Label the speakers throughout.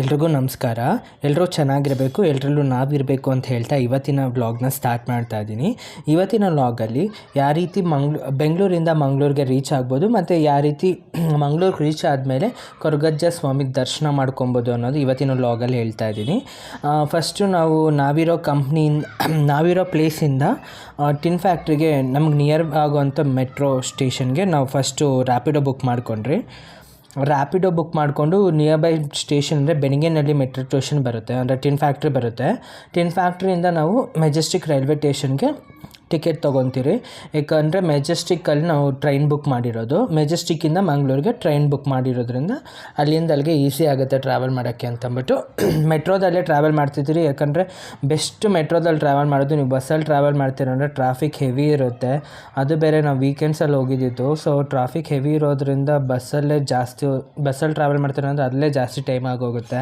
Speaker 1: ಎಲ್ರಿಗೂ ನಮಸ್ಕಾರ. ಎಲ್ಲರೂ ಚೆನ್ನಾಗಿರಬೇಕು ಎಲ್ಲರಲ್ಲೂ ನಾವಿರಬೇಕು ಅಂತ ಹೇಳ್ತಾ ಇವತ್ತಿನ ವ್ಲಾಗ್ನ ಸ್ಟಾರ್ಟ್ ಮಾಡ್ತಾ ಇದ್ದೀನಿ. ಇವತ್ತಿನ ವ್ಲಾಗಲ್ಲಿ ಯಾವ ರೀತಿ ಮಂಗ್ಳೂ, ಬೆಂಗಳೂರಿಂದ ಮಂಗಳೂರಿಗೆ ರೀಚ್ ಆಗ್ಬೋದು, ಮತ್ತು ಯಾವ ರೀತಿ ಮಂಗ್ಳೂರಿಗೆ ರೀಚ್ ಆದಮೇಲೆ ಕೊರಗಜ್ಜ ಸ್ವಾಮಿಗೆ ದರ್ಶನ ಮಾಡ್ಕೊಬೋದು ಅನ್ನೋದು ಇವತ್ತಿನ ವ್ಲಾಗಲ್ಲಿ ಹೇಳ್ತಾ ಇದ್ದೀನಿ. ಫಸ್ಟು ನಾವು ನಾವಿರೋ ಕಂಪ್ನಿಯಿಂದ, ನಾವಿರೋ ಪ್ಲೇಸಿಂದ ಟಿನ್ ಫ್ಯಾಕ್ಟ್ರಿಗೆ ನಮ್ಗೆ ನಿಯರ್ ಆಗುವಂಥ ಮೆಟ್ರೋ ಸ್ಟೇಷನ್ಗೆ ನಾವು ಫಸ್ಟು ರ್ಯಾಪಿಡೋ ಬುಕ್ ಮಾಡ್ಕೊಂಡ್ರಿ. ರ್ಯಾಪಿಡೋ ಬುಕ್ ಮಾಡಿಕೊಂಡು ನಿಯರ್ ಬೈ ಸ್ಟೇಷನ್ ಅಂದರೆ ಬೆಣಿಗೆನಲ್ಲಿ ಮೆಟ್ರೋ ಸ್ಟೇಷನ್ ಬರುತ್ತೆ. ಅಂದರೆ ಟಿನ್ ಫ್ಯಾಕ್ಟ್ರಿ ಬರುತ್ತೆ. ಟಿನ್ ಫ್ಯಾಕ್ಟ್ರಿಯಿಂದ ನಾವು ಮೆಜೆಸ್ಟಿಕ್ ರೈಲ್ವೆ ಸ್ಟೇಷನ್ಗೆ ಟಿಕೆಟ್ ತೊಗೊತೀರಿ. ಯಾಕಂದರೆ ಮೆಜೆಸ್ಟಿಕ್ಕಲ್ಲಿ ನಾವು ಟ್ರೈನ್ ಬುಕ್ ಮಾಡಿರೋದು. ಮೆಜೆಸ್ಟಿಕ್ಕಿಂದ ಮಂಗಳೂರಿಗೆ ಟ್ರೈನ್ ಬುಕ್ ಮಾಡಿರೋದ್ರಿಂದ ಅಲ್ಲಿಂದ ಅಲ್ಲಿಗೆ ಈಸಿ ಆಗುತ್ತೆ ಟ್ರಾವೆಲ್ ಮಾಡೋಕ್ಕೆ ಅಂತಂದ್ಬಿಟ್ಟು ಮೆಟ್ರೋದಲ್ಲೇ ಟ್ರಾವೆಲ್ ಮಾಡ್ತಿದ್ದೀರಿ. ಯಾಕಂದರೆ ಬೆಸ್ಟ್ ಮೆಟ್ರೋದಲ್ಲಿ ಟ್ರಾವೆಲ್ ಮಾಡೋದು ನೀವು ಬಸ್ಸಲ್ಲಿ ಟ್ರಾವೆಲ್ ಮಾಡ್ತೀರಂದರೆ ಟ್ರಾಫಿಕ್ ಹೆವಿ ಇರುತ್ತೆ. ಅದು ಬೇರೆ ನಾವು ವೀಕೆಂಡ್ಸಲ್ಲಿ ಹೋಗಿದ್ದಿದ್ದು. ಸೊ ಟ್ರಾಫಿಕ್ ಹೆವಿ ಇರೋದ್ರಿಂದ ಬಸ್ಸಲ್ಲೇ ಜಾಸ್ತಿ ಬಸ್ಸಲ್ಲಿ ಟ್ರಾವೆಲ್ ಮಾಡ್ತೀರ ಅಂದರೆ ಅಲ್ಲೇ ಜಾಸ್ತಿ ಟೈಮ್ ಆಗೋಗುತ್ತೆ.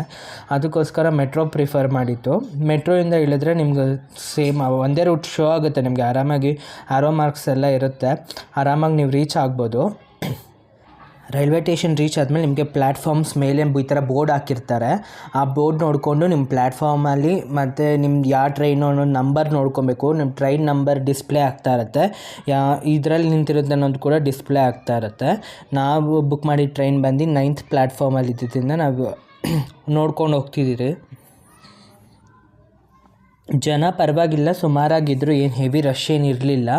Speaker 1: ಅದಕ್ಕೋಸ್ಕರ ಮೆಟ್ರೋ ಪ್ರಿಫರ್ ಮಾಡಿತ್ತು ಮೆಟ್ರೋಯಿಂದ ಇಳಿದ್ರೆ ನಿಮ್ಗೆ ಸೇಮ್ ಒಂದೇ ರೂಟ್ ಶೋ ಆಗುತ್ತೆ ನಿಮಗೆ. ಆರಾಮಾಗಿ, ಆರೋ ಮಾರ್ಕ್ಸ್ ಎಲ್ಲ ಇರುತ್ತೆ. ಆರಾಮಾಗಿ ನೀವು ರೀಚ್ ಆಗ್ಬೋದು. ರೈಲ್ವೆ ಸ್ಟೇಷನ್ ರೀಚ್ ಆದಮೇಲೆ ನಿಮಗೆ ಪ್ಲ್ಯಾಟ್ಫಾರ್ಮ್ಸ್ ಮೇಲೆ ಈ ಥರ ಬೋರ್ಡ್ ಹಾಕಿರ್ತಾರೆ. ಆ ಬೋರ್ಡ್ ನೋಡಿಕೊಂಡು ನಿಮ್ಮ ಪ್ಲ್ಯಾಟ್ಫಾರ್ಮಲ್ಲಿ ಮತ್ತು ನಿಮ್ದು ಯಾವ ಟ್ರೈನು ಅನ್ನೋ ನಂಬರ್ ನೋಡ್ಕೊಬೇಕು. ನಿಮ್ಮ ಟ್ರೈನ್ ನಂಬರ್ ಡಿಸ್ಪ್ಲೇ ಆಗ್ತಾ ಇರುತ್ತೆ. ಯಾ, ಇದರಲ್ಲಿ ನಿಂತಿರುತ್ತೆ ಅನ್ನೋದು ಕೂಡ ಡಿಸ್ಪ್ಲೇ ಆಗ್ತಾ ಇರುತ್ತೆ. ನಾವು ಬುಕ್ ಮಾಡಿದ ಟ್ರೈನ್ ಬಂದು ನೈನ್ತ್ ಪ್ಲ್ಯಾಟ್ಫಾರ್ಮಲ್ಲಿ ಇದ್ದಿದ್ದರಿಂದ ನಾವು ನೋಡ್ಕೊಂಡು ಹೋಗ್ತಿದ್ದೀರಿ. ಜನ ಪರವಾಗಿಲ್ಲ ಸುಮಾರಾಗಿದ್ದರು ಏನು ಹೆವಿ ರಶ್ ಏನು ಇರಲಿಲ್ಲ.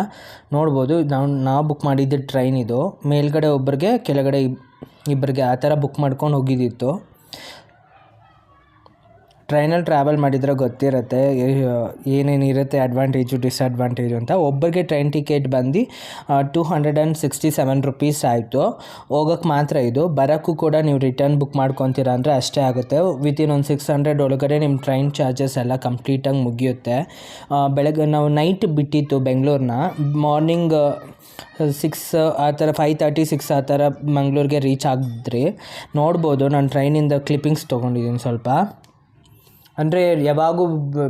Speaker 1: ನೋಡ್ಬೋದು, ನಾವು ನಾವು ಬುಕ್ ಮಾಡಿದ್ದು ಟ್ರೈನ್ ಇದು. ಮೇಲ್ಗಡೆ ಒಬ್ಬರಿಗೆ ಕೆಳಗಡೆ ಇಬ್ ಇಬ್ಬರಿಗೆ ಆ ಥರ ಬುಕ್ ಮಾಡ್ಕೊಂಡು ಹೋಗಿದ್ದಿತ್ತು ಟ್ರೈನಲ್ಲಿ ಟ್ರಾವೆಲ್ ಮಾಡಿದರೆ ಗೊತ್ತಿರುತ್ತೆ ಏನೇನು ಇರುತ್ತೆ ಅಡ್ವಾಂಟೇಜು ಡಿಸ್ಅಡ್ವಾಂಟೇಜು ಅಂತ. ಒಬ್ಬರಿಗೆ ಟ್ರೈನ್ ಟಿಕೆಟ್ ಬಂದು two hundred and sixty seven rupees ಆಯಿತು. ಹೋಗೋಕ್ಕೆ ಮಾತ್ರ ಇದು. ಬರೋಕ್ಕೂ ಕೂಡ ನೀವು ರಿಟರ್ನ್ ಬುಕ್ ಮಾಡ್ಕೊತೀರ ಅಂದರೆ ಅಷ್ಟೇ ಆಗುತ್ತೆ. ವಿತಿನ್ ಒಂದು ಸಿಕ್ಸ್ ಹಂಡ್ರೆಡ್ ಒಳಗಡೆ ನಿಮ್ಮ ಟ್ರೈನ್ ಚಾರ್ಜಸ್ ಎಲ್ಲ ಕಂಪ್ಲೀಟಾಗಿ ಮುಗಿಯುತ್ತೆ. ಬೆಳಗ್ಗೆ, ನಾವು ನೈಟ್ ಬಿಟ್ಟಿತ್ತು ಬೆಂಗಳೂರನ್ನ ಮಾರ್ನಿಂಗ್ ಸಿಕ್ಸ್ ಆ ಥರ ಫೈ ತರ್ಟಿ ಸಿಕ್ಸ್ ಆ ಥರ ಮಂಗಳೂರಿಗೆ ರೀಚ್ ಆಗಿದ್ರಿ ನೋಡ್ಬೋದು, ನಾನು ಟ್ರೈನಿಂದ ಕ್ಲಿಪ್ಪಿಂಗ್ಸ್ ತೊಗೊಂಡಿದ್ದೀನಿ ಸ್ವಲ್ಪ. ಅಂದರೆ ಯಾವಾಗೂ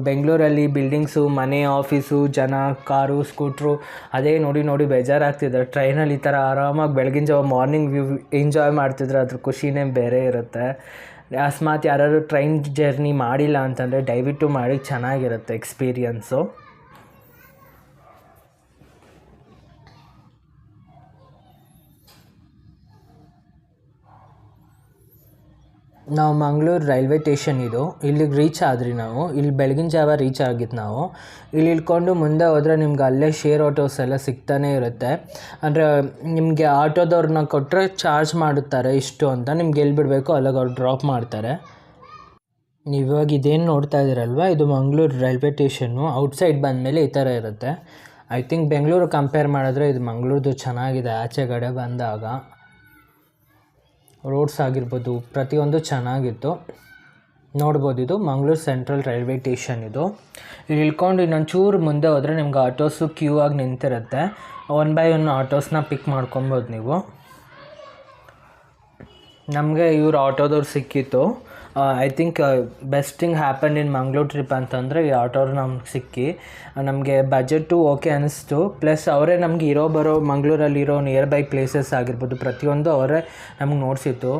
Speaker 1: ಬೆಂಗಳೂರಲ್ಲಿ ಬಿಲ್ಡಿಂಗ್ಸು ಮನೆ ಆಫೀಸು ಜನ, ಕಾರು ಸ್ಕೂಟ್ರು ಅದೇ ನೋಡಿ ನೋಡಿ ಬೇಜಾರಾಗ್ತಿದೆ. ಟ್ರೈನಲ್ಲಿ ಈ ಥರ ಆರಾಮಾಗಿ ಬೆಳಗಿನ ಜಾವ ಮಾರ್ನಿಂಗ್ ವ್ಯೂ ಎಂಜಾಯ್ ಮಾಡ್ತಿದ್ರೆ ಅದ್ರ ಖುಷಿನೇ ಬೇರೆ ಇರುತ್ತೆ. ಅಸ್ಮಾತ್ ಯಾರಾದ್ರು ಟ್ರೈನ್ ಜರ್ನಿ ಮಾಡಿಲ್ಲ ಅಂತಂದರೆ ದಯವಿಟ್ಟು ಮಾಡಿ, ಚೆನ್ನಾಗಿರುತ್ತೆ ಎಕ್ಸ್ಪೀರಿಯನ್ಸು ನಾವು ಮಂಗಳೂರು ರೈಲ್ವೆ ಸ್ಟೇಷನ್ ಇದು. ಇಲ್ಲಿಗೆ ರೀಚ್ ಆದ್ರಿ ನಾವು. ಇಲ್ಲಿ ಬೆಳಗಿನ ಜಾವ ರೀಚ್ ಆಗಿದ್ದು ನಾವು. ಇಲ್ಲಿ ಇಳ್ಕೊಂಡು ಮುಂದೆ ಹೋದರೆ ನಿಮ್ಗೆ ಅಲ್ಲೇ ಶೇರ್ ಆಟೋಸ್ ಎಲ್ಲ ಸಿಗ್ತಾನೆ ಇರುತ್ತೆ. ಅಂದರೆ ನಿಮಗೆ ಆಟೋದವ್ರನ್ನ ಕೊಟ್ಟರೆ ಚಾರ್ಜ್ ಮಾಡುತ್ತಾರೆ ಇಷ್ಟು ಅಂತ. ನಿಮ್ಗೆ ಎಲ್ಲಿ ಬಿಡಬೇಕು ಅಲ್ಲಿಗೆ ಅವ್ರು ಡ್ರಾಪ್ ಮಾಡ್ತಾರೆ. ನೀವು ಇವಾಗ ಇದೇನು ನೋಡ್ತಾ ಇದ್ದೀರಲ್ವ ಇದು ಮಂಗಳೂರು ರೈಲ್ವೆ ಸ್ಟೇಷನ್ನು. ಔಟ್ಸೈಡ್ ಬಂದಮೇಲೆ ಈ ಥರ ಇರುತ್ತೆ. ಐ ಥಿಂಕ್ ಬೆಂಗಳೂರು ಕಂಪೇರ್ ಮಾಡಿದ್ರೆ ಇದು ಮಂಗಳೂರ್ದು ಚೆನ್ನಾಗಿದೆ. ಆಚೆಗಡೆ ಬಂದಾಗ. ರೋಡ್ಸ್ ಆಗಿರ್ಬೋದು, ಪ್ರತಿಯೊಂದು ಚೆನ್ನಾಗಿತ್ತು. ನೋಡ್ಬೋದು ಇದು ಮಂಗಳೂರು ಸೆಂಟ್ರಲ್ ರೈಲ್ವೆ ಸ್ಟೇಷನ್ ಇದು. ಇಲ್ಲಿ ಇಳ್ಕೊಂಡು ಇನ್ನೊಂದು ಚೂರು ಮುಂದೆ ಹೋದರೆ ನಿಮ್ಗೆ ಆಟೋಸು ಕ್ಯೂ ಆಗಿ ನಿಂತಿರುತ್ತೆ. ಒನ್ ಬೈ ಒನ್ ಆಟೋಸ್ನ ಪಿಕ್ ಮಾಡ್ಕೊಬೋದು ನೀವು. ನಮಗೆ ಇವ್ರು ಆಟೋದವ್ರು ಸಿಕ್ಕಿತ್ತು. I think best thing happen in Mangaluru trip ಅಂತಂದರೆ ಈ ಆಟೋರು ನಮ್ಗೆ ಸಿಕ್ಕಿ. ನಮಗೆ ಬಜೆಟು ಓಕೆ ಅನಿಸ್ತು. ಪ್ಲಸ್ ಅವರೇ ನಮ್ಗೆ ಇರೋ ಬರೋ ಮಂಗಳೂರಲ್ಲಿರೋ ನಿಯರ್ ಬೈ ಪ್ಲೇಸಸ್ ಆಗಿರ್ಬೋದು, ಪ್ರತಿಯೊಂದು ಅವರೇ ನಮ್ಗೆ ನೋಡಿಸಿತ್ತು.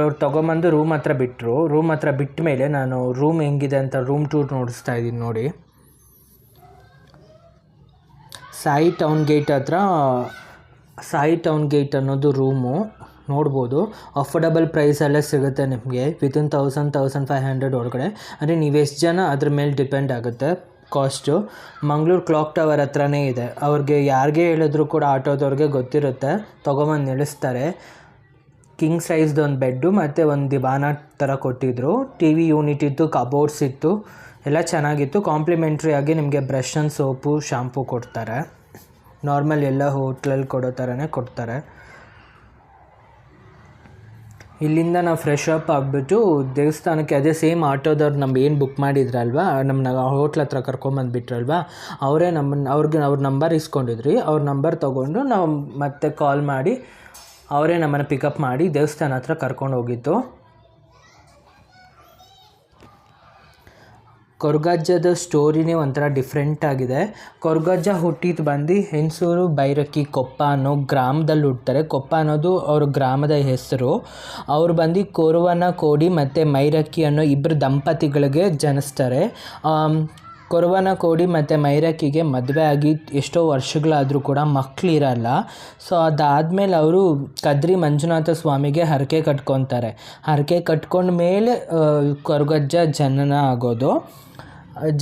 Speaker 1: ಅವ್ರು ತೊಗೊಂಬಂದು ರೂಮ್ ಹತ್ರ ಬಿಟ್ಟರು ರೂಮ್ ಹತ್ರ ಬಿಟ್ಟ ಮೇಲೆ ನಾನು ರೂಮ್ ಹೆಂಗಿದೆ ಅಂತ ರೂಮ್ ಟೂರ್ ನೋಡಿಸ್ತಾ ಇದ್ದೀನಿ ನೋಡಿ. ಸಾಯಿ ಟೌನ್ ಗೇಟ್ ಹತ್ರ ಸಾಯಿ ಟೌನ್ ಗೇಟ್ ಅನ್ನೋದು ರೂಮು ನೋಡ್ಬೋದು. ಅಫೋರ್ಡಬಲ್ ಪ್ರೈಸಲ್ಲೇ ಸಿಗುತ್ತೆ ನಿಮಗೆ. Within thousand thousand five hundred ಒಳಗಡೆ. ಅಂದರೆ ನೀವು ಎಷ್ಟು ಜನ ಅದ್ರ ಮೇಲೆ ಡಿಪೆಂಡ್ ಆಗುತ್ತೆ ಕಾಸ್ಟು ಮಂಗಳೂರು ಕ್ಲಾಕ್ ಟವರ್ ಹತ್ರನೇ ಇದೆ. ಅವ್ರಿಗೆ ಯಾರಿಗೆ ಹೇಳಿದ್ರು ಕೂಡ ಆಟೋದವ್ರಿಗೆ ಗೊತ್ತಿರುತ್ತೆ. ತೊಗೊಂಬಂದು ನಿಲ್ಲಿಸ್ತಾರೆ. ಕಿಂಗ್ ಸೈಜ್ದು ಒಂದು ಬೆಡ್ಡು ಮತ್ತು ಒಂದು ದಿವಾನ ಥರ ಕೊಟ್ಟಿದ್ದರು ಟಿ ವಿ ಯೂನಿಟ್ ಇತ್ತು ಕಬೋರ್ಡ್ಸ್ ಇತ್ತು. ಎಲ್ಲ ಚೆನ್ನಾಗಿತ್ತು. ಕಾಂಪ್ಲಿಮೆಂಟ್ರಿ ಆಗಿ ನಿಮಗೆ ಬ್ರಷ್ ಆ್ಯಂಡ್ ಸೋಪು ಶಾಂಪೂ ಕೊಡ್ತಾರೆ. ನಾರ್ಮಲ್ ಎಲ್ಲ ಹೋಟ್ಲಲ್ಲಿ ಕೊಡೋ ಥರನೇ ಕೊಡ್ತಾರೆ. ಇಲ್ಲಿಂದ ನಾವು ಫ್ರೆಶ್ ಅಪ್ ಆಗಿಬಿಟ್ಟು ದೇವಸ್ಥಾನಕ್ಕೆ ಅದೇ ಸೇಮ್ ಆಟೋದವ್ರು ನಮ್ಗೆ ಏನು ಬುಕ್ ಮಾಡಿದ್ರಲ್ವ ನಮ್ಮನ್ನ ಹೋಟ್ಲ್ ಹತ್ರ ಕರ್ಕೊಂಬಂದುಬಿಟ್ರಲ್ವ, ಅವರೇ ನಮ್ಮನ್ನು ಅವ್ರಿಗೆ ಅವ್ರ ನಂಬರ್ ಇಸ್ಕೊಂಡಿದ್ರಿ, ಅವ್ರ ನಂಬರ್ ತೊಗೊಂಡು ನಾವು ಮತ್ತೆ ಕಾಲ್ ಮಾಡಿ ಅವರೇ ನಮ್ಮನ್ನು ಪಿಕಪ್ ಮಾಡಿ ದೇವಸ್ಥಾನ ಹತ್ರ ಕರ್ಕೊಂಡು ಹೋಗಿದ್ದು ಕೊರಗಜ್ಜದ ಸ್ಟೋರಿನೇ ಒಂಥರ ಡಿಫ್ರೆಂಟ್ ಆಗಿದೆ. ಕೊರಗಜ್ಜ ಹುಟ್ಟಿದ್ದು ಬಂದು ಹೆಂಗಸೂರು ಬೈರಕ್ಕಿ, ಕೊಪ್ಪ ಅನ್ನೋ ಗ್ರಾಮದಲ್ಲಿ ಹುಟ್ತಾರೆ. ಕೊಪ್ಪ ಅನ್ನೋದು ಅವ್ರ ಗ್ರಾಮದ ಹೆಸರು. ಅವ್ರು ಬಂದು ಕೊರುವನ ಕೋಡಿ ಮತ್ತು ಮೈರಕ್ಕಿ ಅನ್ನೋ ಇಬ್ಬರು ದಂಪತಿಗಳಿಗೆ ಜನಿಸ್ತಾರೆ. ಕೊರವನ ಕೋಡಿ ಮತ್ತು ಮೈರಕ್ಕಿಗೆ ಮದುವೆ ಆಗಿ ಎಷ್ಟೋ ವರ್ಷಗಳಾದರೂ ಕೂಡ ಮಕ್ಕಳಿರಲ್ಲ ಸೊ ಅದಾದಮೇಲೆ ಅವರು ಕದ್ರಿ ಮಂಜುನಾಥ ಸ್ವಾಮಿಗೆ ಹರಕೆ ಕಟ್ಕೊತಾರೆ. ಹರಕೆ ಕಟ್ಕೊಂಡ ಮೇಲೆ ಕೊರಗಜ್ಜ ಜನನ ಆಗೋದು.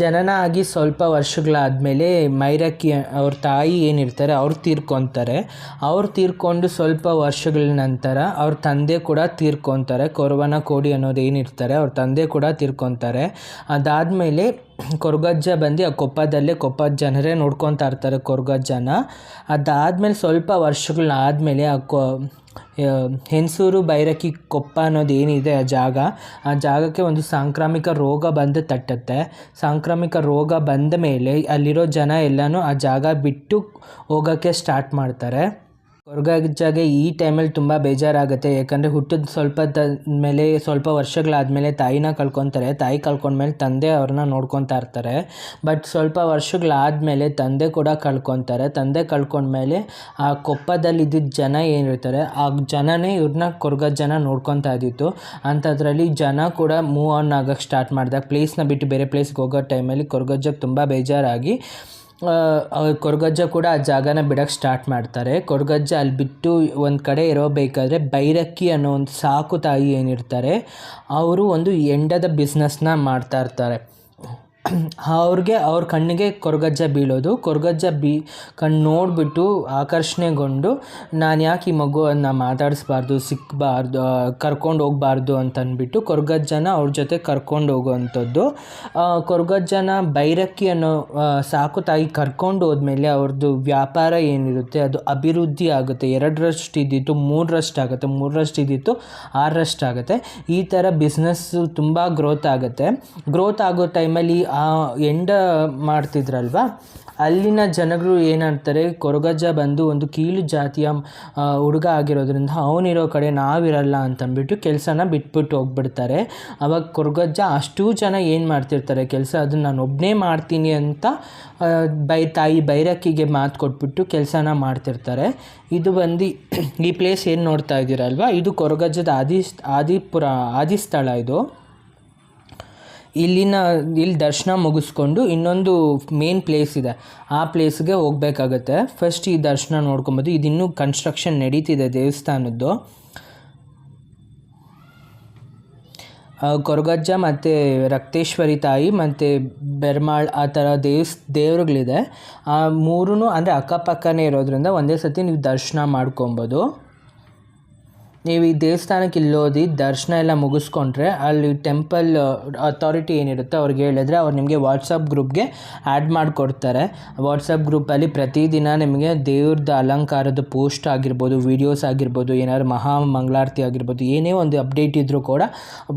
Speaker 1: ಜನನ ಆಗಿ ಸ್ವಲ್ಪ ವರ್ಷಗಳಾದಮೇಲೆ ಮೈರಕ್ಕಿ ಅವ್ರ ತಾಯಿ ಏನಿರ್ತಾರೆ, ಅವ್ರು ತೀರ್ಕೊತಾರೆ. ಅವ್ರು ತೀರ್ಕೊಂಡು ಸ್ವಲ್ಪ ವರ್ಷಗಳ ನಂತರ ಅವ್ರ ತಂದೆ ಕೂಡ ತೀರ್ಕೊತಾರೆ. ಕೊರವನ ಕೋಡಿ ಅನ್ನೋದು ಏನಿರ್ತಾರೆ, ಅವ್ರ ತಂದೆ ಕೂಡ ತೀರ್ಕೊತಾರೆ. ಅದಾದಮೇಲೆ ಕೊರಗಜ್ಜ ಬಂದು ಆ ಕೊಪ್ಪದಲ್ಲೇ ಕೊಪ್ಪದ ಜನರೇ ನೋಡ್ಕೊತಾ ಇರ್ತಾರೆ ಕೊರಗಜ್ಜನ. ಅದಾದಮೇಲೆ ಸ್ವಲ್ಪ ವರ್ಷಗಳಾದಮೇಲೆ ಆ ಕೊ ಹೆಂಗಸೂರು ಬೈರಕಿ, ಕೊಪ್ಪ ಅನ್ನೋದು ಏನಿದೆ ಆ ಜಾಗ? ಆ ಜಾಗಕ್ಕೆ ಒಂದು ಸಾಂಕ್ರಾಮಿಕ ರೋಗ ಬಂದು ತಟ್ಟುತ್ತೆ. ಸಾಂಕ್ರಾಮಿಕ ರೋಗ ಬಂದ ಮೇಲೆ ಅಲ್ಲಿರೋ ಜನ ಎಲ್ಲನೂ ಆ ಜಾಗ ಬಿಟ್ಟು ಹೋಗೋಕ್ಕೆ ಸ್ಟಾರ್ಟ್ ಮಾಡ್ತಾರೆ. ಕೊರಗಜ್ಜಗೆ ಈ ಟೈಮಲ್ಲಿ ತುಂಬ ಬೇಜಾರಾಗುತ್ತೆ. ಯಾಕಂದರೆ ಹುಟ್ಟಿದ ಸ್ವಲ್ಪ ಮೇಲೆ ಸ್ವಲ್ಪ ವರ್ಷಗಳಾದಮೇಲೆ ತಾಯಿನ ಕಳ್ಕೊತಾರೆ. ತಾಯಿ ಕಳ್ಕೊಂಡ್ಮೇಲೆ ತಂದೆ ಅವ್ರನ್ನ ನೋಡ್ಕೊತಾ ಇರ್ತಾರೆ. ಬಟ್ ಸ್ವಲ್ಪ ವರ್ಷಗಳಾದಮೇಲೆ ತಂದೆ ಕೂಡ ಕಳ್ಕೊತಾರೆ. ತಂದೆ ಕಳ್ಕೊಂಡ್ಮೇಲೆ ಆ ಕೊಪ್ಪದಲ್ಲಿ ಇದ್ದಿದ್ದ ಜನ ಏನಿರ್ತಾರೆ, ಆ ಜನನೇ ಇವ್ರನ್ನ ಕೊರಗಜ್ಜನ ನೋಡ್ಕೊತಾ ಇದ್ದಿತ್ತು. ಅಂಥದ್ರಲ್ಲಿ ಜನ ಕೂಡ ಮೂವ್ ಆನ್ ಆಗೋಕ್ಕೆ ಸ್ಟಾರ್ಟ್ ಮಾಡಿದಾಗ ಪ್ಲೇಸ್ನ ಬಿಟ್ಟು ಬೇರೆ ಪ್ಲೇಸ್ಗೆ ಹೋಗೋ ಟೈಮಲ್ಲಿ ಕೊರಗಜ್ಜಗೆ ತುಂಬ ಬೇಜಾರಾಗಿ ಕೊರಗಜ್ಜ ಕೂಡ ಆ ಜಾಗನ ಬಿಡೋಕ್ಕೆ ಸ್ಟಾರ್ಟ್ ಮಾಡ್ತಾರೆ. ಕೊರಗಜ್ಜ ಅಲ್ಲಿ ಬಿಟ್ಟು ಒಂದು ಕಡೆ ಇರೋಬೇಕಾದ್ರೆ ಬೈರಕ್ಕಿ ಅನ್ನೋ ಒಂದು ಸಾಕು ತಾಯಿ ಏನಿರ್ತಾರೆ, ಅವರು ಒಂದು ಎಂಡದ ಬಿಸ್ನೆಸ್ನ ಮಾಡ್ತಾ ಇರ್ತಾರೆ. ಅವ್ರಿಗೆ ಅವ್ರ ಕಣ್ಣಿಗೆ ಕೊರಗಜ್ಜ ಬೀಳೋದು. ಕೊರಗಜ್ಜ ಬೀ, ಕಣ್ಣು ನೋಡಿಬಿಟ್ಟು ಆಕರ್ಷಣೆಗೊಂಡು, ನಾನು ಯಾಕೆ ಈ ಮಗುವನ್ನು ಮಾತಾಡಿಸ್ಬಾರ್ದು ಸಿಕ್ಕಬಾರ್ದು ಕರ್ಕೊಂಡು ಹೋಗ್ಬಾರ್ದು ಅಂತ ಅಂದ್ಬಿಟ್ಟು ಕೊರಗಜ್ಜನ ಅವ್ರ ಜೊತೆ ಕರ್ಕೊಂಡು ಹೋಗುವಂಥದ್ದು. ಕೊರಗಜ್ಜನ ಬೈರಕ್ಕಿ ಅನ್ನೋ ಸಾಕು ತಾಯಿ ಕರ್ಕೊಂಡು ಹೋದ್ಮೇಲೆ ಅವ್ರದ್ದು ವ್ಯಾಪಾರ ಏನಿರುತ್ತೆ, ಅದು ಅಭಿವೃದ್ಧಿ ಆಗುತ್ತೆ. ಎರಡರಷ್ಟು ಇದ್ದಿತ್ತು ಮೂರರಷ್ಟು ಆಗುತ್ತೆ ಮೂರರಷ್ಟು ಇದ್ದಿತ್ತು ಆರರಷ್ಟು ಆಗುತ್ತೆ ಈ ಥರ ಬಿಸ್ನೆಸ್ಸು ತುಂಬ ಗ್ರೋತ್ ಆಗುತ್ತೆ. ಗ್ರೋತ್ ಆಗೋ ಟೈಮಲ್ಲಿ ಎಂಡ ಮಾಡ್ತಿದ್ರಲ್ವಾ? ಅಲ್ಲಿನ ಜನಗಳು ಏನಂತಾರೆ ಕೊರಗಜ್ಜ ಬಂದು ಒಂದು ಕೀಳು ಜಾತಿಯ ಆ, ಹುಡುಗ ಆಗಿರೋದ್ರಿಂದ ಅವನಿರೋ ಕಡೆ ನಾವಿರಲ್ಲ ಅಂತಂದ್ಬಿಟ್ಟು ಕೆಲಸನ ಬಿಟ್ಬಿಟ್ಟು ಹೋಗ್ಬಿಡ್ತಾರೆ. ಅವಾಗ ಕೊರಗಜ್ಜ ಅಷ್ಟೂ ಜನ ಏನು ಮಾಡ್ತಿರ್ತಾರೆ ಕೆಲಸ ಅದನ್ನು ನಾನು ಒಬ್ಬನೇ ಮಾಡ್ತೀನಿ ಅಂತ ಆ, ಬೈ ತಾಯಿ ಬೈರಕ್ಕಿಗೆ ಮಾತು ಕೊಟ್ಬಿಟ್ಟು ಕೆಲಸನ ಮಾಡ್ತಿರ್ತಾರೆ. ಇದು ಬಂದು ಈ ಪ್ಲೇಸ್ ಏನು ನೋಡ್ತಾ ಇದ್ದೀರಲ್ವ ಇದು ಕೊರಗಜ್ಜದ ಆದಿ ಆದಿಪುರ ಆದಿಸ್ಥಳ ಇದು. ಇಲ್ಲಿನ, ಇಲ್ಲಿ ದರ್ಶನ ಮುಗಿಸ್ಕೊಂಡು ಇನ್ನೊಂದು ಮೇನ್ ಪ್ಲೇಸ್ ಇದೆ. ಆ ಪ್ಲೇಸ್ಗೆ ಹೋಗ್ಬೇಕಾಗತ್ತೆ. ಫಸ್ಟ್ ಈ ದರ್ಶನ ನೋಡ್ಕೊಬೋದು. ಇದಿನ್ನೂ ಕನ್ಸ್ಟ್ರಕ್ಷನ್ ನಡೀತಿದೆ ದೇವಸ್ಥಾನದ್ದು. ಕೊರಗಜ್ಜ ಮತ್ತು ರಕ್ತೇಶ್ವರಿ ತಾಯಿ ಮತ್ತು ಬೆರ್ಮಾಳ್ ಆ ಥರ ದೇವ್ಸ್, ದೇವ್ರುಗಳಿದೆ. ಆ ಮೂರೂ ಅಂದರೆ ಅಕ್ಕಪಕ್ಕನೇ ಇರೋದ್ರಿಂದ ಒಂದೇ ಸತಿ ನೀವು ದರ್ಶನ ಮಾಡ್ಕೊಬೋದು. ನೀವು ಈ ದೇವಸ್ಥಾನಕ್ಕೆ ಇಲ್ಲೋದಿ ದರ್ಶನ ಎಲ್ಲ ಮುಗಿಸ್ಕೊಂಡ್ರೆ ಅಲ್ಲಿ ಟೆಂಪಲ್ ಅಥಾರಿಟಿ ಏನಿರುತ್ತೆ ಅವ್ರಿಗೆ ಹೇಳಿದ್ರೆ ಅವ್ರು ನಿಮಗೆ ವಾಟ್ಸಪ್ ಗ್ರೂಪ್ಗೆ ಆ್ಯಡ್ ಮಾಡಿಕೊಡ್ತಾರೆ. ವಾಟ್ಸಪ್ ಗ್ರೂಪಲ್ಲಿ ಪ್ರತಿದಿನ ನಿಮಗೆ ದೇವ್ರದ್ದು ಅಲಂಕಾರದ ಪೋಸ್ಟ್ ಆಗಿರ್ಬೋದು ವೀಡಿಯೋಸ್ ಆಗಿರ್ಬೋದು, ಏನಾದ್ರು ಮಹಾ ಮಂಗಳಾರತಿ ಆಗಿರ್ಬೋದು, ಏನೇ ಒಂದು ಅಪ್ಡೇಟ್ ಇದ್ದರೂ ಕೂಡ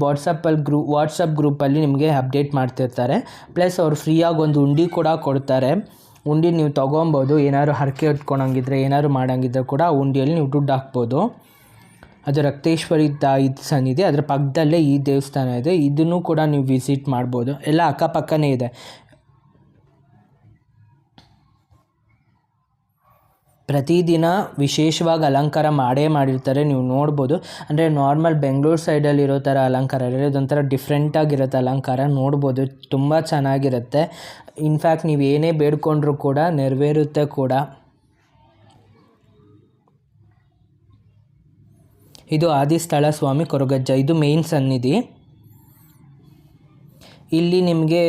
Speaker 1: ವಾಟ್ಸಪ್ಪಲ್ಲಿ ಗ್ರೂ ವಾಟ್ಸಪ್ ಗ್ರೂಪಲ್ಲಿ ನಿಮಗೆ ಅಪ್ಡೇಟ್ ಮಾಡ್ತಿರ್ತಾರೆ. ಪ್ಲಸ್ ಅವ್ರು ಫ್ರೀಯಾಗಿ ಒಂದು ಉಂಡಿ ಕೂಡ ಕೊಡ್ತಾರೆ. ಉಂಡಿ ನೀವು ತೊಗೊಬೋದು, ಏನಾದ್ರು ಹರಕೆ ಇಟ್ಕೊಳಂಗಿದ್ರೆ ಏನಾದ್ರು ಮಾಡೋಂಗಿದ್ರೆ ಕೂಡ ಆ ಉಂಡಿಯಲ್ಲಿ ನೀವು ದುಡ್ಡು ಹಾಕ್ಬೋದು. ಅದು ರಕ್ತೇಶ್ವರಿ ತಾಯಿ ಸನ್ನಿಧಿ ಅದರ ಪಕ್ಕದಲ್ಲೇ ಈ ದೇವಸ್ಥಾನ ಇದೆ. ಇದನ್ನು ಕೂಡ ನೀವು ವಿಸಿಟ್ ಮಾಡ್ಬೋದು. ಎಲ್ಲ ಅಕ್ಕಪಕ್ಕನೇ ಇದೆ. ಪ್ರತಿದಿನ ವಿಶೇಷವಾಗಿ ಅಲಂಕಾರ ಮಾಡೇ ಮಾಡಿರ್ತಾರೆ. ನೀವು ನೋಡ್ಬೋದು. ಅಂದರೆ ನಾರ್ಮಲ್ ಬೆಂಗಳೂರು ಸೈಡಲ್ಲಿ ಇರೋ ಥರ ಅಲಂಕಾರ ಇರೋದು ಇದೊಂಥರ ಡಿಫ್ರೆಂಟಾಗಿರುತ್ತೆ ಅಲಂಕಾರ. ನೋಡ್ಬೋದು. ತುಂಬ ಚೆನ್ನಾಗಿರುತ್ತೆ. ಇನ್ಫ್ಯಾಕ್ಟ್ ನೀವು ಏನೇ ಬೇಡ್ಕೊಂಡ್ರೂ ಕೂಡ ನೆರವೇರುತ್ತೆ ಕೂಡ. ಇದು ಆದಿಸ್ಥಳ ಸ್ವಾಮಿ ಕೊರಗಜ್ಜ. ಇದು ಮೇನ್ ಸನ್ನಿಧಿ. ಇಲ್ಲಿ ನಿಮಗೆ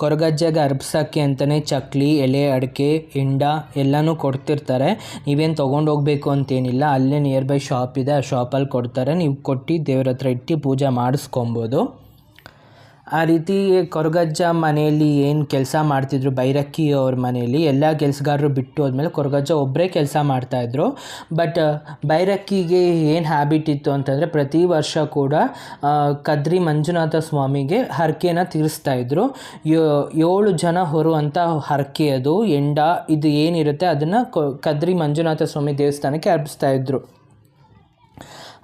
Speaker 1: ಕೊರಗಜ್ಜಗೆ ಅರ್ಪಿಸೋಕ್ಕೆ ಅಂತಲೇ ಚಕ್ಲಿ, ಎಲೆ, ಅಡಿಕೆ, ಹಿಂಡ ಎಲ್ಲನೂ ಕೊಡ್ತಿರ್ತಾರೆ. ನೀವೇನು ತೊಗೊಂಡು ಹೋಗಬೇಕು ಅಂತೇನಿಲ್ಲ, ಅಲ್ಲೇ ನಿಯರ್ ಬೈ ಶಾಪ್ ಇದೆ, ಆ ಶಾಪಲ್ಲಿ ಕೊಡ್ತಾರೆ. ನೀವು ಕೊಟ್ಟು ದೇವ್ರ ಹತ್ರ ಇಟ್ಟು ಪೂಜೆ ಮಾಡಿಸ್ಕೊಬೋದು. ಆ ರೀತಿ ಕೊರಗಜ್ಜ ಮನೆಯಲ್ಲಿ ಏನು ಕೆಲಸ ಮಾಡ್ತಿದ್ರು, ಬೈರಕ್ಕಿ ಅವ್ರ ಮನೆಯಲ್ಲಿ ಎಲ್ಲ ಕೆಲಸಗಾರರು ಬಿಟ್ಟು ಹೋದ್ಮೇಲೆ ಕೊರಗಜ್ಜ ಒಬ್ಬರೇ ಕೆಲಸ ಮಾಡ್ತಾಯಿದ್ರು ಬಟ್ ಬೈರಕ್ಕಿಗೆ ಏನು ಹ್ಯಾಬಿಟ್ ಇತ್ತು ಅಂತಂದರೆ ಪ್ರತಿ ವರ್ಷ ಕೂಡ ಕದ್ರಿ ಮಂಜುನಾಥ ಸ್ವಾಮಿಗೆ ಹರಕೆನ ತೀರಿಸ್ತಾಯಿದ್ರು ಏಳು ಜನ ಹೊರುವಂಥ ಹರಕೆ ಅದು, ಎಂಡ, ಇದು ಏನಿರುತ್ತೆ ಅದನ್ನು ಕದ್ರಿ ಮಂಜುನಾಥ ಸ್ವಾಮಿ ದೇವಸ್ಥಾನಕ್ಕೆ ಅರ್ಪಿಸ್ತಾ ಇದ್ರು.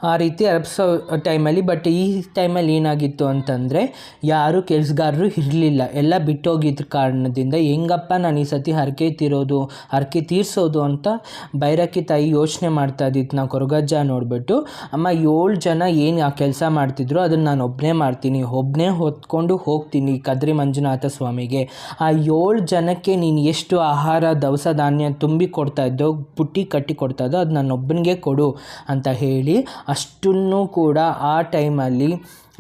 Speaker 1: ಆ ರೀತಿ ಅರಬ್ಸೋ ಟೈಮಲ್ಲಿ, ಬಟ್ ಈ ಟೈಮಲ್ಲಿ ಏನಾಗಿತ್ತು ಅಂತಂದರೆ, ಯಾರು ಕೆಲಸಗಾರರು ಇರಲಿಲ್ಲ. ಎಲ್ಲ ಬಿಟ್ಟೋಗಿದ್ದ ಕಾರಣದಿಂದ ಹೆಂಗಪ್ಪ ನಾನು ಈ ಸತಿ ಹರಕೆ ತೀರೋದು, ಹರಕೆ ತೀರಿಸೋದು ಅಂತ ಬೈರಕ್ಕಿ ತಾಯಿ ಯೋಚನೆ ಮಾಡ್ತಾ ಇದ್ದಿತ್ತು. ನಾವು ಕೊರಗಜ್ಜ ನೋಡಿಬಿಟ್ಟು, ಅಮ್ಮ, ಏಳು ಜನ ಏನು ಆ ಕೆಲಸ ಮಾಡ್ತಿದ್ರು, ಅದನ್ನು ನಾನು ಒಬ್ಬನೇ ಮಾಡ್ತೀನಿ ಒಬ್ಬನೇ ಹೊತ್ಕೊಂಡು ಹೋಗ್ತೀನಿ ಕದ್ರಿ ಮಂಜುನಾಥ ಸ್ವಾಮಿಗೆ. ಆ ಏಳು ಜನಕ್ಕೆ ನೀನು ಎಷ್ಟು ಆಹಾರ, ದವಸ ಧಾನ್ಯ ತುಂಬಿ ಕೊಡ್ತಾ ಇದ್ದೋ ಪುಟ್ಟಿ ಕಟ್ಟಿ ಕೊಡ್ತಾ ಇದ್ದೋ, ಅದು ನನ್ನೊಬ್ಬನಿಗೆ ಕೊಡು ಅಂತ ಹೇಳಿ ಅಷ್ಟನ್ನು ಕೂಡ ಆ ಟೈಮಲ್ಲಿ,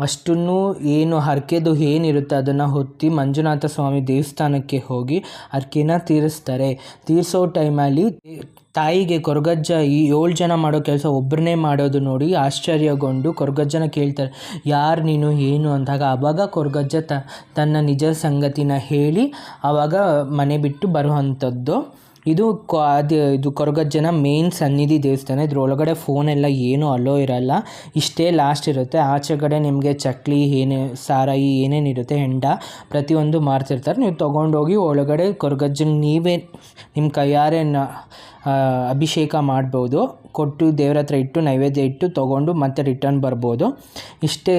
Speaker 1: ಅಷ್ಟನ್ನೂ ಏನು ಹರಕೆದು ಏನಿರುತ್ತೆ ಅದನ್ನು ಹೊತ್ತಿ ಮಂಜುನಾಥ ಸ್ವಾಮಿ ದೇವಸ್ಥಾನಕ್ಕೆ ಹೋಗಿ ಹರಕೆನ ತೀರಿಸ್ತಾರೆ. ತೀರಿಸೋ ಟೈಮಲ್ಲಿ ತಾಯಿಗೆ ಕೊರಗಜ್ಜ ಈ ಏಳು ಜನ ಮಾಡೋ ಕೆಲಸ ಒಬ್ಬರನ್ನೇ ಮಾಡೋದು ನೋಡಿ ಆಶ್ಚರ್ಯಗೊಂಡು ಕೊರಗಜ್ಜನ ಕೇಳ್ತಾರೆ, ಯಾರು ನೀನು, ಏನು? ಅಂದಾಗ ಆವಾಗ ಕೊರಗಜ್ಜ ತ, ತನ್ನ ನಿಜ ಸಂಗತಿನ ಹೇಳಿ ಆವಾಗ ಮನೆ ಬಿಟ್ಟು ಬರುವಂಥದ್ದು. ಇದು ಅದು ಇದು ಕೊರಗಜ್ಜನ ಮೇನ್ ಸನ್ನಿಧಿ ದೇವಸ್ಥಾನ. ಇದ್ರ ಒಳಗಡೆ ಫೋನೆಲ್ಲ ಏನೂ ಅಲೋ ಇರಲ್ಲ. ಇಷ್ಟೇ ಲಾಸ್ಟ್ ಇರುತ್ತೆ. ಆಚೆಗಡೆ ನಿಮಗೆ ಚಕ್ಲಿ ಏನೇ ಸಾರಾಯಿ ಏನೇನಿರುತ್ತೆ ಹೆಂಡ ಪ್ರತಿಯೊಂದು ಮಾರ್ತಿರ್ತಾರೆ. ನೀವು ತೊಗೊಂಡೋಗಿ ಒಳಗಡೆ ಕೊರಗಜ್ಜನ ನೀವೇ ನಿಮ್ಮ ಕೈಯಾರೆ ನ ಆ, ಅಭಿಷೇಕ ಮಾಡ್ಬೋದು. ಕೊಟ್ಟು ದೇವ್ರ ಹತ್ರ ಇಟ್ಟು ನೈವೇದ್ಯ ಇಟ್ಟು ತೊಗೊಂಡು ಮತ್ತೆ ರಿಟರ್ನ್ ಬರ್ಬೋದು. ಇಷ್ಟೇ,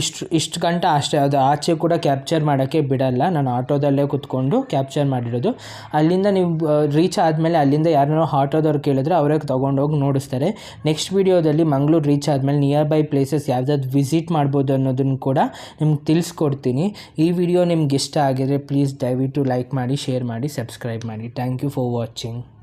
Speaker 1: ಇಷ್ಟು ಇಷ್ಟು ಗಂಟೆ ಅಷ್ಟೇ, ಅದು ಆಚೆ ಕೂಡ ಕ್ಯಾಪ್ಚರ್ ಮಾಡೋಕ್ಕೆ ಬಿಡಲ್ಲ. ನಾನು ಆಟೋದಲ್ಲೇ ಕೂತ್ಕೊಂಡು ಕ್ಯಾಪ್ಚರ್ ಮಾಡಿರೋದು. ಅಲ್ಲಿಂದ ನೀವು ರೀಚ್ ಆದಮೇಲೆ ಅಲ್ಲಿಂದ ಯಾರನ್ನೋ ಆಟೋದವ್ರು ಕೇಳಿದ್ರೆ ಅವರೇ ತೊಗೊಂಡೋಗಿ ನೋಡಿಸ್ತಾರೆ. ನೆಕ್ಸ್ಟ್ ವೀಡಿಯೋದಲ್ಲಿ ಮಂಗಳೂರು ರೀಚ್ ಆದಮೇಲೆ ನಿಯರ್ ಬೈ ಪ್ಲೇಸಸ್ ಯಾವ್ದಾದ್ರು ವಿಸಿಟ್ ಮಾಡ್ಬೋದು ಅನ್ನೋದನ್ನು ಕೂಡ ನಿಮ್ಗೆ ತಿಳಿಸ್ಕೊಡ್ತೀನಿ. ಈ ವಿಡಿಯೋ ನಿಮ್ಗೆ ಇಷ್ಟ ಆಗಿದ್ರೆ ಪ್ಲೀಸ್ ದಯವಿಟ್ಟು ಲೈಕ್ ಮಾಡಿ ಶೇರ್ ಮಾಡಿ ಸಬ್ಸ್ಕ್ರೈಬ್ ಮಾಡಿ. Thank you for watching